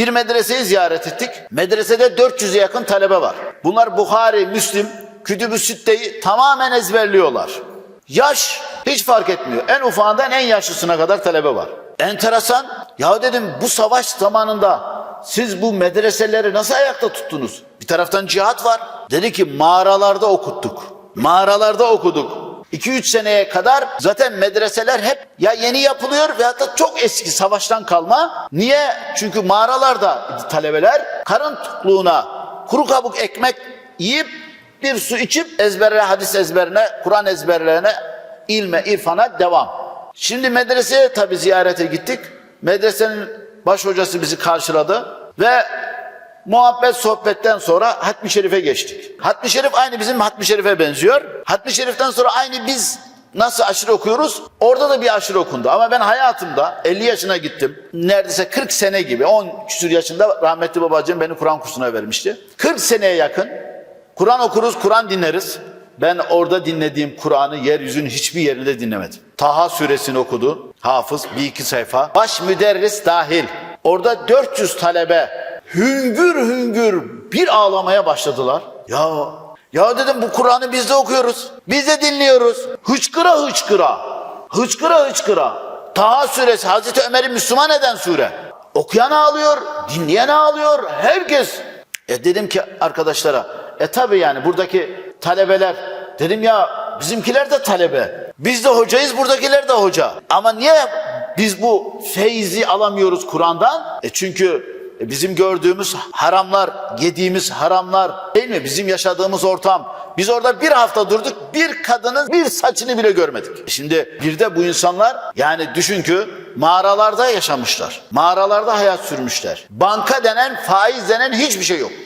bir medreseyi ziyaret ettik. Medresede 400'e yakın talebe var. Bunlar Bukhari, Müslim, Kütüb-ü tamamen ezberliyorlar. Yaş hiç fark etmiyor. En ufağından en yaşlısına kadar talebe var. Enteresan. Ya dedim bu savaş zamanında siz bu medreseleri nasıl ayakta tuttunuz? Bir taraftan cihat var. Dedi ki mağaralarda okuttuk. Mağaralarda okuduk. 2-3 seneye kadar zaten medreseler hep ya yeni yapılıyor veyahut da çok eski savaştan kalma. Niye? Çünkü mağaralarda talebeler karın tokluğuna kuru kabuk ekmek yiyip bir su içip ezberine, hadis ezberine, Kur'an ezberlerine, ilme, irfana devam. Şimdi medreseye tabi ziyarete gittik. Medresenin baş hocası bizi karşıladı ve muhabbet sohbetten sonra Hatmi Şerif'e geçtik. Hatmi Şerif aynı bizim Hatmi Şerif'e benziyor. Hatmi Şerif'ten sonra aynı biz nasıl aşırı okuyoruz? Orada da bir aşırı okundu. Ama ben hayatımda 50 yaşına gittim. Neredeyse 40 sene gibi 10 küsur yaşında rahmetli babacığım beni Kur'an kursuna vermişti. 40 seneye yakın Kur'an okuruz, Kur'an dinleriz. Ben orada dinlediğim Kur'an'ı yeryüzünün hiçbir yerinde dinlemedim. Taha suresini okudu. Hafız bir iki sayfa. Baş müderris dahil. Orada 400 talebe hüngür hüngür bir ağlamaya başladılar. Ya ya dedim bu Kur'an'ı biz de okuyoruz. Biz de dinliyoruz. Hıçkıra hıçkıra. Hıçkıra hıçkıra. Taha suresi Hazreti Ömer'i Müslüman eden sure. Okuyan ağlıyor, dinleyen ağlıyor. Herkes e dedim ki arkadaşlara, e tabi yani buradaki talebeler, dedim ya bizimkiler de talebe. Biz de hocayız, buradakiler de hoca. Ama niye biz bu feyzi alamıyoruz Kur'an'dan? E çünkü bizim gördüğümüz haramlar, yediğimiz haramlar değil mi? Bizim yaşadığımız ortam. Biz orada bir hafta durduk, bir kadının bir saçını bile görmedik. E Şimdi bir de bu insanlar yani düşün ki mağaralarda yaşamışlar. Mağaralarda hayat sürmüşler. Banka denen, faiz denen hiçbir şey yok.